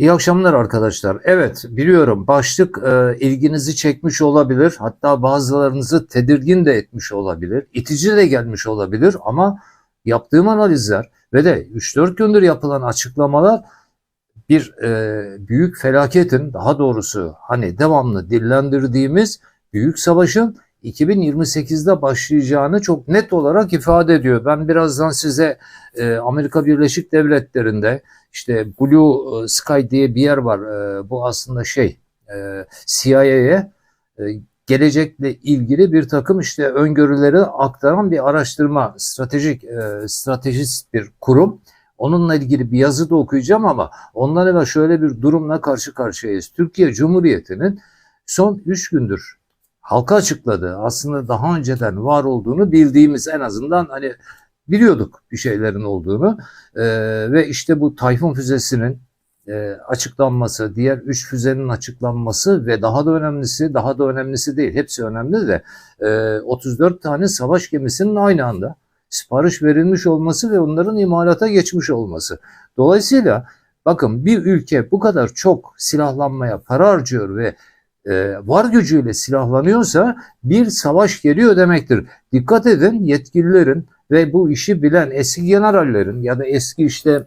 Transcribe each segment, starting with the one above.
İyi akşamlar arkadaşlar. Evet biliyorum başlık e, ilginizi çekmiş olabilir. Hatta bazılarınızı tedirgin de etmiş olabilir. itici de gelmiş olabilir ama yaptığım analizler ve de 3-4 gündür yapılan açıklamalar bir e, büyük felaketin daha doğrusu hani devamlı dillendirdiğimiz büyük savaşın 2028'de başlayacağını çok net olarak ifade ediyor. Ben birazdan size e, Amerika Birleşik Devletleri'nde işte Blue Sky diye bir yer var. E, bu aslında şey e, CIA'ye e, gelecekle ilgili bir takım işte öngörüleri aktaran bir araştırma stratejik e, stratejist bir kurum. Onunla ilgili bir yazı da okuyacağım ama evvel şöyle bir durumla karşı karşıyayız. Türkiye Cumhuriyeti'nin son 3 gündür halka açıkladığı aslında daha önceden var olduğunu bildiğimiz en azından hani biliyorduk bir şeylerin olduğunu e, ve işte bu Tayfun füzesinin e, açıklanması, diğer üç füzenin açıklanması ve daha da önemlisi, daha da önemlisi değil, hepsi önemli de e, 34 tane savaş gemisinin aynı anda sipariş verilmiş olması ve onların imalata geçmiş olması. Dolayısıyla bakın bir ülke bu kadar çok silahlanmaya para harcıyor ve var gücüyle silahlanıyorsa bir savaş geliyor demektir. Dikkat edin yetkililerin ve bu işi bilen eski generallerin ya da eski işte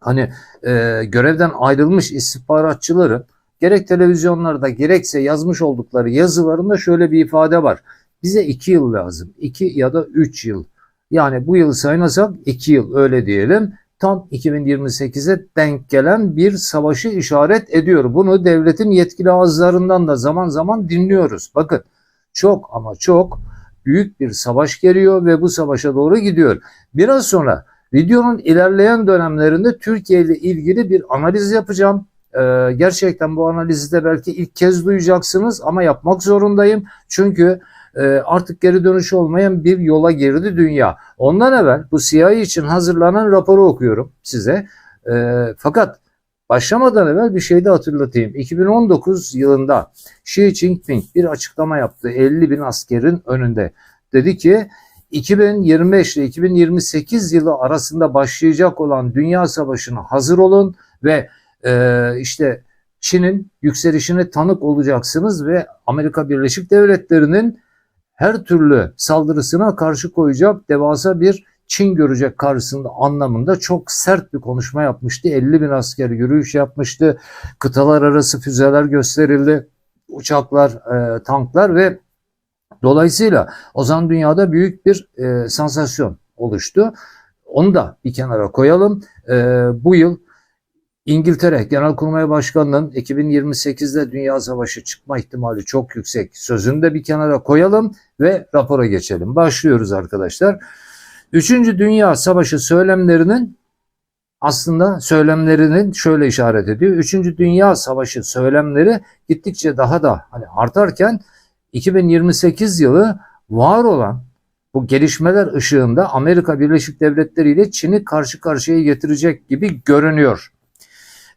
hani e, görevden ayrılmış istihbaratçıların gerek televizyonlarda gerekse yazmış oldukları yazılarında şöyle bir ifade var. Bize iki yıl lazım. iki ya da üç yıl. Yani bu yılı saymasak iki yıl öyle diyelim. Tam 2028'e denk gelen bir savaşı işaret ediyor. Bunu devletin yetkili ağızlarından da zaman zaman dinliyoruz. Bakın çok ama çok büyük bir savaş geliyor ve bu savaşa doğru gidiyor. Biraz sonra videonun ilerleyen dönemlerinde Türkiye ile ilgili bir analiz yapacağım. Ee, gerçekten bu analizi de belki ilk kez duyacaksınız ama yapmak zorundayım. Çünkü e, artık geri dönüşü olmayan bir yola girdi dünya. Ondan evvel bu CIA için hazırlanan raporu okuyorum size. E, fakat başlamadan evvel bir şey de hatırlatayım. 2019 yılında Xi Jinping bir açıklama yaptı 50 bin askerin önünde. Dedi ki 2025 ile 2028 yılı arasında başlayacak olan Dünya Savaşı'na hazır olun ve e, işte Çin'in yükselişine tanık olacaksınız ve Amerika Birleşik Devletleri'nin her türlü saldırısına karşı koyacak devasa bir Çin görecek karşısında anlamında çok sert bir konuşma yapmıştı. 50 bin asker yürüyüş yapmıştı. Kıtalar arası füzeler gösterildi. Uçaklar, e, tanklar ve dolayısıyla o zaman dünyada büyük bir e, sansasyon oluştu. Onu da bir kenara koyalım. E, bu yıl İngiltere Genelkurmay Başkanı'nın 2028'de Dünya Savaşı çıkma ihtimali çok yüksek. Sözünü de bir kenara koyalım ve rapora geçelim. Başlıyoruz arkadaşlar. Üçüncü Dünya Savaşı söylemlerinin aslında söylemlerinin şöyle işaret ediyor. Üçüncü Dünya Savaşı söylemleri gittikçe daha da hani artarken 2028 yılı var olan bu gelişmeler ışığında Amerika Birleşik Devletleri ile Çin'i karşı karşıya getirecek gibi görünüyor.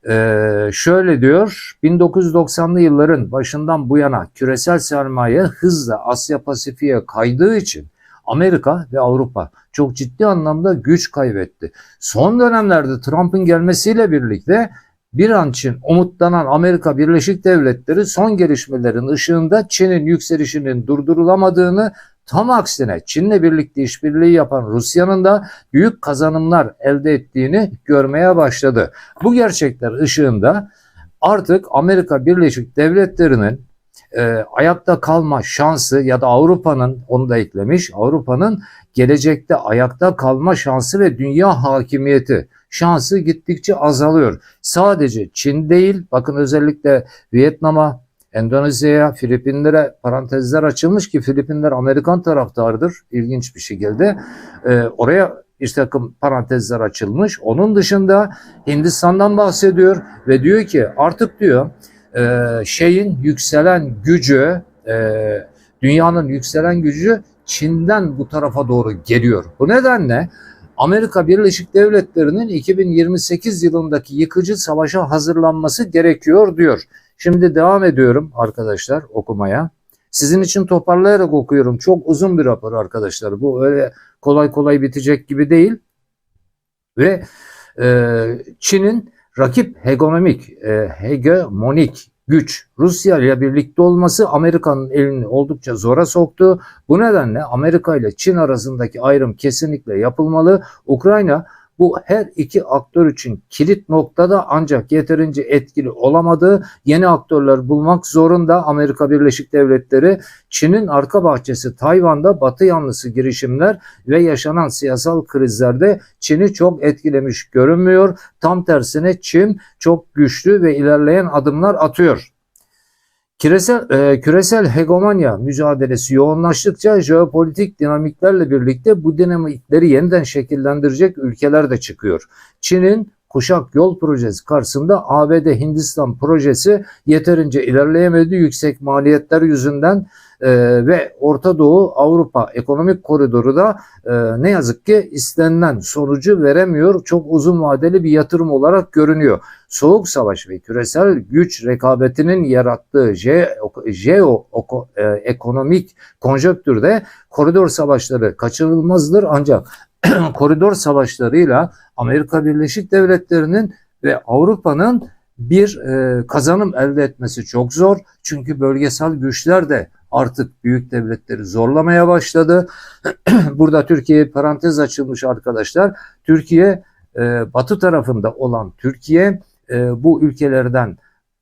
Ee, şöyle diyor 1990'lı yılların başından bu yana küresel sermaye hızla Asya Pasifik'e kaydığı için Amerika ve Avrupa çok ciddi anlamda güç kaybetti. Son dönemlerde Trump'ın gelmesiyle birlikte bir an için umutlanan Amerika Birleşik Devletleri son gelişmelerin ışığında Çin'in yükselişinin durdurulamadığını Tam aksine Çin'le birlikte işbirliği yapan Rusya'nın da büyük kazanımlar elde ettiğini görmeye başladı. Bu gerçekler ışığında artık Amerika Birleşik Devletleri'nin e, ayakta kalma şansı ya da Avrupa'nın onu da eklemiş Avrupa'nın gelecekte ayakta kalma şansı ve dünya hakimiyeti şansı gittikçe azalıyor. Sadece Çin değil bakın özellikle Vietnam'a Endonezya'ya, Filipinlere parantezler açılmış ki Filipinler Amerikan taraftardır ilginç bir şekilde. E, oraya bir takım parantezler açılmış. Onun dışında Hindistan'dan bahsediyor ve diyor ki artık diyor e, şeyin yükselen gücü, e, dünyanın yükselen gücü Çin'den bu tarafa doğru geliyor. Bu nedenle Amerika Birleşik Devletleri'nin 2028 yılındaki yıkıcı savaşa hazırlanması gerekiyor diyor. Şimdi devam ediyorum arkadaşlar okumaya. Sizin için toparlayarak okuyorum. Çok uzun bir rapor arkadaşlar. Bu öyle kolay kolay bitecek gibi değil. Ve e, Çin'in rakip hegemonik, e, hegemonik güç Rusya ile birlikte olması Amerika'nın elini oldukça zora soktu. Bu nedenle Amerika ile Çin arasındaki ayrım kesinlikle yapılmalı. Ukrayna bu her iki aktör için kilit noktada ancak yeterince etkili olamadı. Yeni aktörler bulmak zorunda Amerika Birleşik Devletleri. Çin'in arka bahçesi Tayvan'da Batı yanlısı girişimler ve yaşanan siyasal krizlerde Çin'i çok etkilemiş görünmüyor. Tam tersine Çin çok güçlü ve ilerleyen adımlar atıyor. Küresel, e, küresel hegemonya mücadelesi yoğunlaştıkça jeopolitik dinamiklerle birlikte bu dinamikleri yeniden şekillendirecek ülkeler de çıkıyor. Çin'in Kuşak Yol Projesi karşısında ABD Hindistan projesi yeterince ilerleyemedi yüksek maliyetler yüzünden e, ve Orta Doğu Avrupa ekonomik koridoru da e, ne yazık ki istenilen sonucu veremiyor. Çok uzun vadeli bir yatırım olarak görünüyor. Soğuk savaş ve küresel güç rekabetinin yarattığı jeoekonomik konjöktürde koridor savaşları kaçırılmazdır ancak koridor savaşlarıyla Amerika Birleşik Devletleri'nin ve Avrupa'nın bir e, kazanım elde etmesi çok zor. Çünkü bölgesel güçler de artık büyük devletleri zorlamaya başladı. Burada Türkiye parantez açılmış arkadaşlar. Türkiye e, batı tarafında olan Türkiye e, bu ülkelerden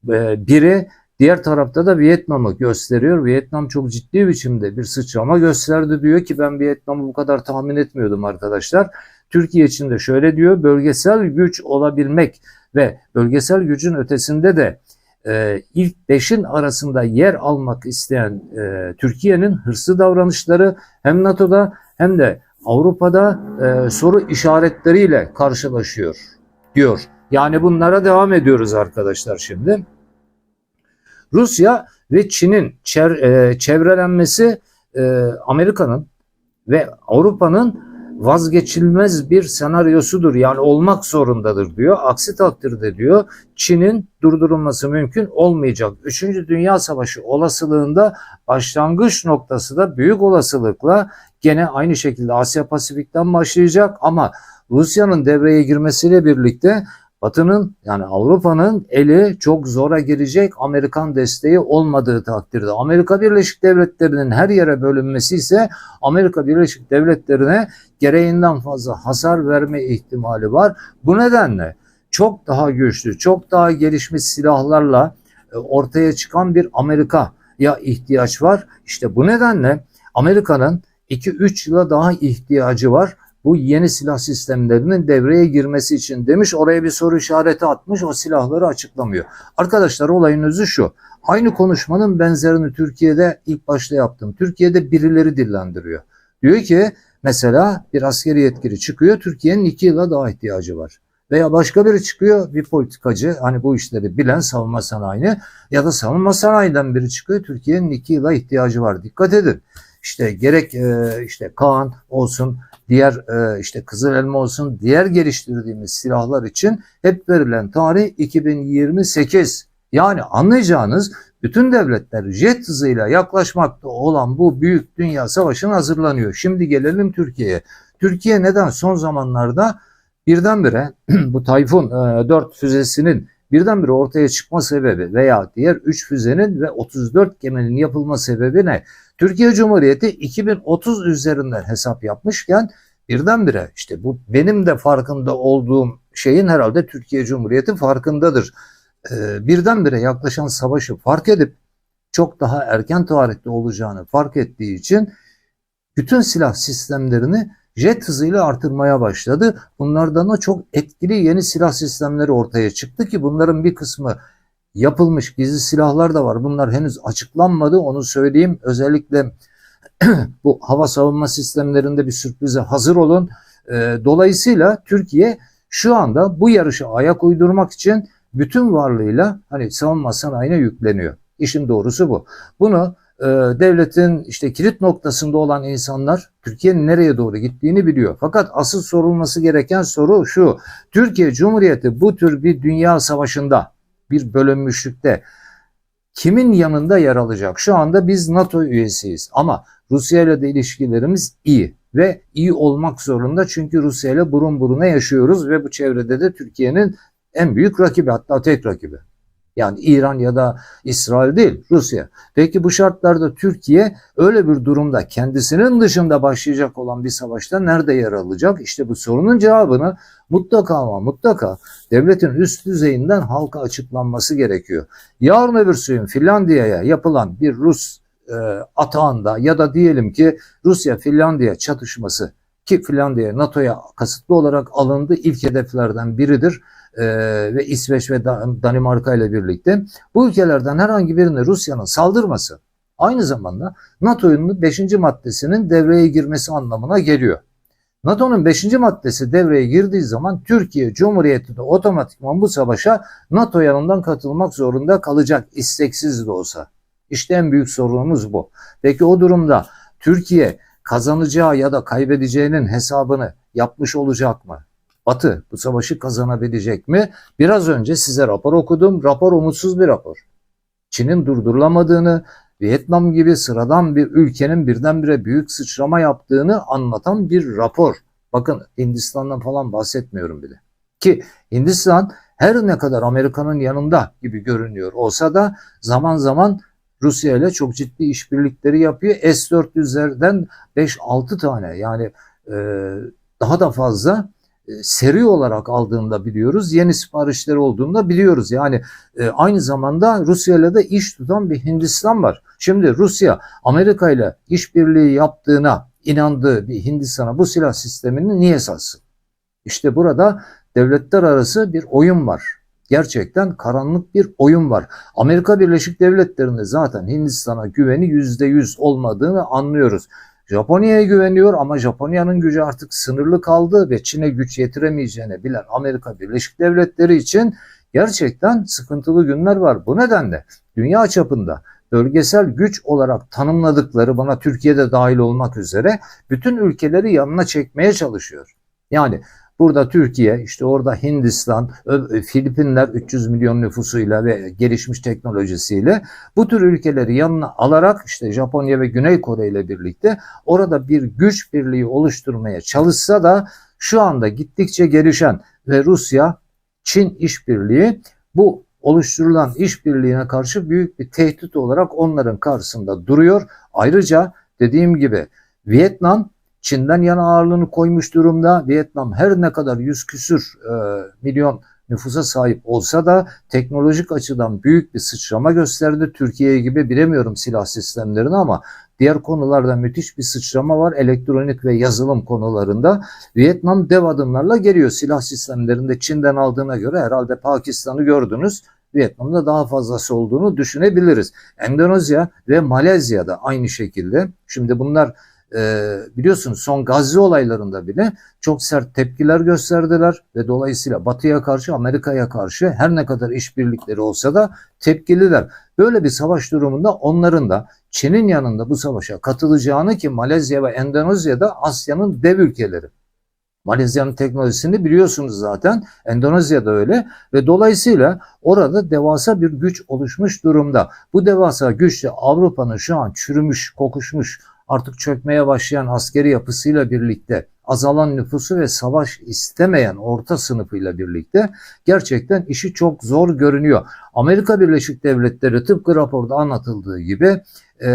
e, biri. Diğer tarafta da Vietnam'ı gösteriyor. Vietnam çok ciddi biçimde bir sıçrama gösterdi diyor ki ben Vietnam'ı bu kadar tahmin etmiyordum arkadaşlar. Türkiye için de şöyle diyor bölgesel güç olabilmek ve bölgesel gücün ötesinde de e, ilk beşin arasında yer almak isteyen e, Türkiye'nin hırslı davranışları hem NATO'da hem de Avrupa'da e, soru işaretleriyle karşılaşıyor diyor. Yani bunlara devam ediyoruz arkadaşlar şimdi. Rusya ve Çin'in e, çevrelenmesi e, Amerika'nın ve Avrupa'nın vazgeçilmez bir senaryosudur. Yani olmak zorundadır diyor. Aksi takdirde diyor Çin'in durdurulması mümkün olmayacak. Üçüncü Dünya Savaşı olasılığında başlangıç noktası da büyük olasılıkla gene aynı şekilde Asya Pasifik'ten başlayacak ama Rusya'nın devreye girmesiyle birlikte Batı'nın yani Avrupa'nın eli çok zora girecek Amerikan desteği olmadığı takdirde. Amerika Birleşik Devletleri'nin her yere bölünmesi ise Amerika Birleşik Devletleri'ne gereğinden fazla hasar verme ihtimali var. Bu nedenle çok daha güçlü, çok daha gelişmiş silahlarla e, ortaya çıkan bir Amerika'ya ihtiyaç var. İşte bu nedenle Amerika'nın 2-3 yıla daha ihtiyacı var bu yeni silah sistemlerinin devreye girmesi için demiş. Oraya bir soru işareti atmış o silahları açıklamıyor. Arkadaşlar olayın özü şu. Aynı konuşmanın benzerini Türkiye'de ilk başta yaptım. Türkiye'de birileri dillendiriyor. Diyor ki mesela bir askeri yetkili çıkıyor Türkiye'nin iki yıla daha ihtiyacı var. Veya başka biri çıkıyor bir politikacı hani bu işleri bilen savunma sanayini ya da savunma sanayiden biri çıkıyor Türkiye'nin iki yıla ihtiyacı var. Dikkat edin. İşte gerek e, işte Kaan olsun diğer e, işte Kızıl Elma olsun diğer geliştirdiğimiz silahlar için hep verilen tarih 2028. Yani anlayacağınız bütün devletler jet hızıyla yaklaşmakta olan bu büyük dünya savaşına hazırlanıyor. Şimdi gelelim Türkiye'ye. Türkiye neden son zamanlarda birdenbire bu Tayfun e, 4 füzesinin birdenbire ortaya çıkma sebebi veya diğer 3 füzenin ve 34 geminin yapılma sebebi ne? Türkiye Cumhuriyeti 2030 üzerinden hesap yapmışken birdenbire işte bu benim de farkında olduğum şeyin herhalde Türkiye Cumhuriyeti farkındadır. Ee, birdenbire yaklaşan savaşı fark edip çok daha erken tarihte olacağını fark ettiği için bütün silah sistemlerini jet hızıyla artırmaya başladı. Bunlardan da çok etkili yeni silah sistemleri ortaya çıktı ki bunların bir kısmı yapılmış gizli silahlar da var. Bunlar henüz açıklanmadı onu söyleyeyim. Özellikle bu hava savunma sistemlerinde bir sürprize hazır olun. Ee, dolayısıyla Türkiye şu anda bu yarışa ayak uydurmak için bütün varlığıyla hani savunma sanayine yükleniyor. İşin doğrusu bu. Bunu devletin işte kilit noktasında olan insanlar Türkiye'nin nereye doğru gittiğini biliyor. Fakat asıl sorulması gereken soru şu. Türkiye Cumhuriyeti bu tür bir dünya savaşında bir bölünmüşlükte kimin yanında yer alacak? Şu anda biz NATO üyesiyiz ama Rusya ile de ilişkilerimiz iyi ve iyi olmak zorunda çünkü Rusya ile burun buruna yaşıyoruz ve bu çevrede de Türkiye'nin En büyük rakibi hatta tek rakibi. Yani İran ya da İsrail değil Rusya. Peki bu şartlarda Türkiye öyle bir durumda kendisinin dışında başlayacak olan bir savaşta nerede yer alacak? İşte bu sorunun cevabını mutlaka ama mutlaka devletin üst düzeyinden halka açıklanması gerekiyor. Yarın öbür gün Finlandiya'ya yapılan bir Rus e, atağında ya da diyelim ki Rusya-Finlandiya çatışması ki Finlandiya NATO'ya kasıtlı olarak alındı ilk hedeflerden biridir e, ve İsveç ve Danimarka ile birlikte bu ülkelerden herhangi birine Rusya'nın saldırması aynı zamanda NATO'nun 5. maddesinin devreye girmesi anlamına geliyor. NATO'nun 5. maddesi devreye girdiği zaman Türkiye Cumhuriyeti de otomatikman bu savaşa NATO yanından katılmak zorunda kalacak isteksiz de olsa. İşte en büyük sorunumuz bu. Peki o durumda Türkiye kazanacağı ya da kaybedeceğinin hesabını yapmış olacak mı? Batı bu savaşı kazanabilecek mi? Biraz önce size rapor okudum. Rapor umutsuz bir rapor. Çin'in durdurulamadığını, Vietnam gibi sıradan bir ülkenin birdenbire büyük sıçrama yaptığını anlatan bir rapor. Bakın Hindistan'dan falan bahsetmiyorum bile. Ki Hindistan her ne kadar Amerika'nın yanında gibi görünüyor olsa da zaman zaman Rusya ile çok ciddi işbirlikleri yapıyor. S-400'lerden 5-6 tane yani e, daha da fazla seri olarak aldığında biliyoruz. Yeni siparişleri olduğunda biliyoruz. Yani e, aynı zamanda Rusya ile de iş tutan bir Hindistan var. Şimdi Rusya Amerika ile işbirliği yaptığına inandığı bir Hindistan'a bu silah sistemini niye satsın? İşte burada devletler arası bir oyun var. Gerçekten karanlık bir oyun var. Amerika Birleşik Devletleri'nde zaten Hindistan'a güveni %100 olmadığını anlıyoruz. Japonya'ya güveniyor ama Japonya'nın gücü artık sınırlı kaldı ve Çin'e güç yetiremeyeceğini bilen Amerika Birleşik Devletleri için gerçekten sıkıntılı günler var. Bu nedenle dünya çapında bölgesel güç olarak tanımladıkları bana Türkiye'de dahil olmak üzere bütün ülkeleri yanına çekmeye çalışıyor. Yani Burada Türkiye, işte orada Hindistan, Filipinler 300 milyon nüfusuyla ve gelişmiş teknolojisiyle bu tür ülkeleri yanına alarak işte Japonya ve Güney Kore ile birlikte orada bir güç birliği oluşturmaya çalışsa da şu anda gittikçe gelişen ve Rusya Çin işbirliği bu oluşturulan işbirliğine karşı büyük bir tehdit olarak onların karşısında duruyor. Ayrıca dediğim gibi Vietnam Çin'den yana ağırlığını koymuş durumda. Vietnam her ne kadar yüz küsür e, milyon nüfusa sahip olsa da teknolojik açıdan büyük bir sıçrama gösterdi. Türkiye gibi bilemiyorum silah sistemlerini ama diğer konularda müthiş bir sıçrama var. Elektronik ve yazılım konularında. Vietnam dev adımlarla geliyor. Silah sistemlerinde Çin'den aldığına göre herhalde Pakistan'ı gördünüz. Vietnam'da daha fazlası olduğunu düşünebiliriz. Endonezya ve Malezya'da aynı şekilde. Şimdi bunlar e, biliyorsunuz son Gazze olaylarında bile çok sert tepkiler gösterdiler ve dolayısıyla Batı'ya karşı Amerika'ya karşı her ne kadar işbirlikleri olsa da tepkililer. Böyle bir savaş durumunda onların da Çin'in yanında bu savaşa katılacağını ki Malezya ve Endonezya'da Asya'nın dev ülkeleri. Malezya'nın teknolojisini biliyorsunuz zaten. Endonezya'da öyle ve dolayısıyla orada devasa bir güç oluşmuş durumda. Bu devasa güçle Avrupa'nın şu an çürümüş, kokuşmuş artık çökmeye başlayan askeri yapısıyla birlikte azalan nüfusu ve savaş istemeyen orta sınıfıyla birlikte gerçekten işi çok zor görünüyor. Amerika Birleşik Devletleri tıpkı raporda anlatıldığı gibi e,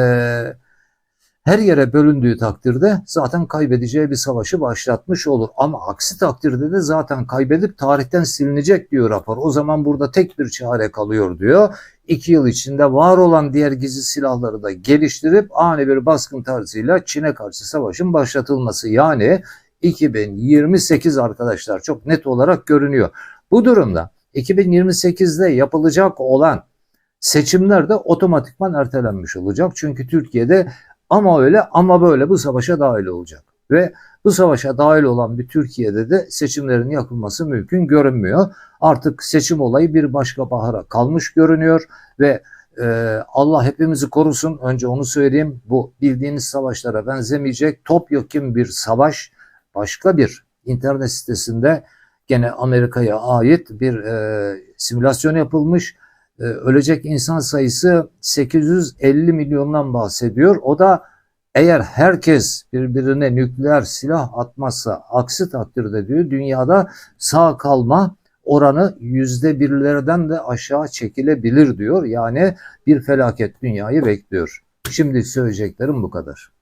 her yere bölündüğü takdirde zaten kaybedeceği bir savaşı başlatmış olur. Ama aksi takdirde de zaten kaybedip tarihten silinecek diyor rapor. O zaman burada tek bir çare kalıyor diyor. İki yıl içinde var olan diğer gizli silahları da geliştirip ani bir baskın tarzıyla Çin'e karşı savaşın başlatılması. Yani 2028 arkadaşlar çok net olarak görünüyor. Bu durumda 2028'de yapılacak olan seçimler de otomatikman ertelenmiş olacak. Çünkü Türkiye'de ama öyle ama böyle bu savaşa dahil olacak. Ve bu savaşa dahil olan bir Türkiye'de de seçimlerin yapılması mümkün görünmüyor. Artık seçim olayı bir başka bahara kalmış görünüyor ve e, Allah hepimizi korusun. Önce onu söyleyeyim. Bu bildiğiniz savaşlara benzemeyecek topyekun bir savaş başka bir internet sitesinde gene Amerika'ya ait bir e, simülasyon yapılmış ölecek insan sayısı 850 milyondan bahsediyor. O da eğer herkes birbirine nükleer silah atmazsa aksi takdirde diyor dünyada sağ kalma oranı yüzde birlerden de aşağı çekilebilir diyor. Yani bir felaket dünyayı bekliyor. Şimdi söyleyeceklerim bu kadar.